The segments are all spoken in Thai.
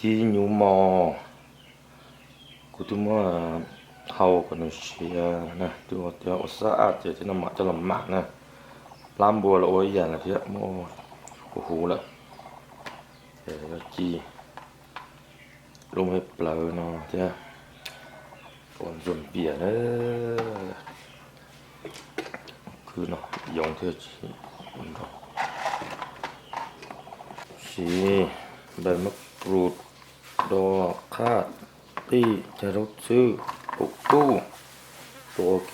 지뉴머 그두마 하오 거누시야 나 또 어때 어싸 제ที่นำมาจะลำมากนะปลามบัวละโอ้ยอย่างละเทียโมโอ้โหละเดี๋ยวจีลงให้เปล่าเนาะเทียฝนส่วนเปียกเนอะคือเนาะยองเทียจีเนาะ สีใบมะกรูด ดอกคาดที่จะรถซื้อปุกตู้ตัวโอเค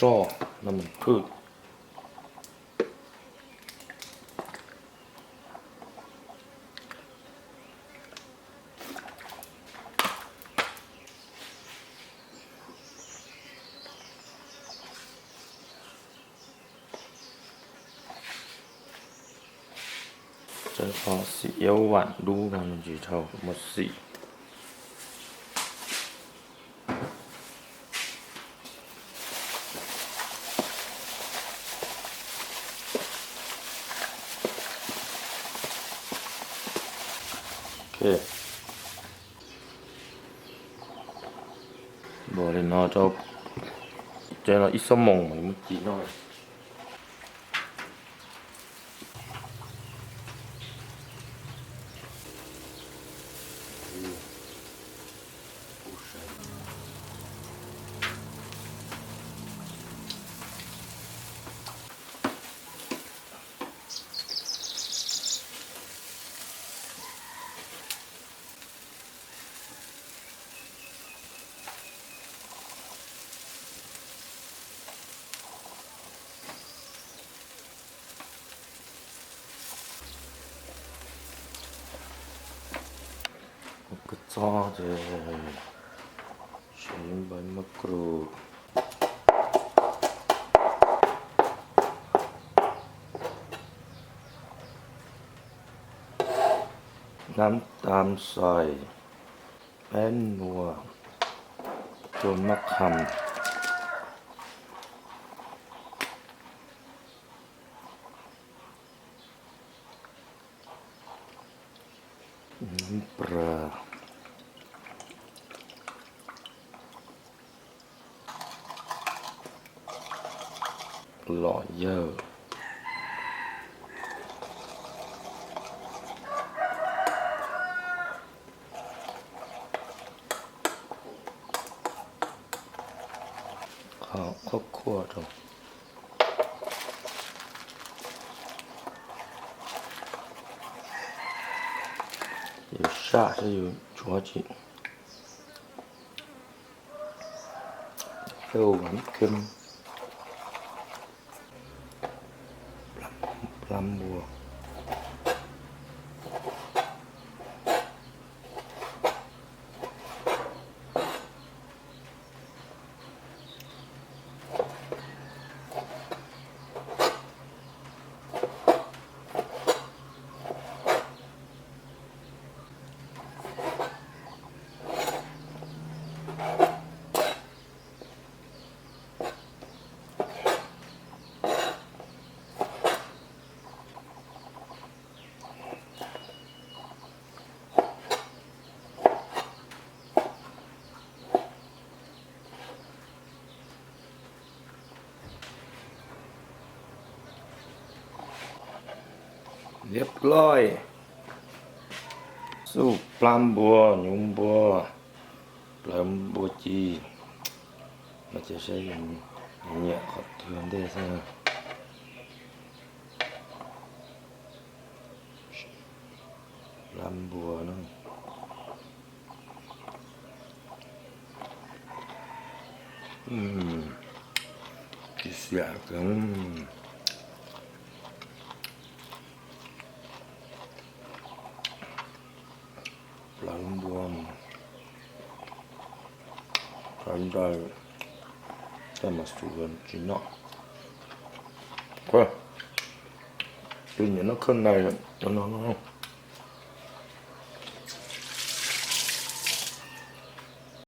หมาเออส่วนนะน้ำมันหอยาวันพืชจะขอสีเอวหวาน เท่าหมดสีโอเคบอกเลยนะเจ้าเจ้าอีสมองเหมือนเมื่อกี้น่อย Kıtade Şeyin ben makro Nắm tam xoài Bén mùa Tôi mắc hầm Дніпра. Лоєр. 下是有着急，肉很根，ปลาบัว เรียบร้อย สู้ปลาบัวหนุ่มบัวปลาบัวจีมันจะใช้อย่างเงี้ยขอเตือนได้ซะปลาบัวเนาะอื イン今年的看待人等等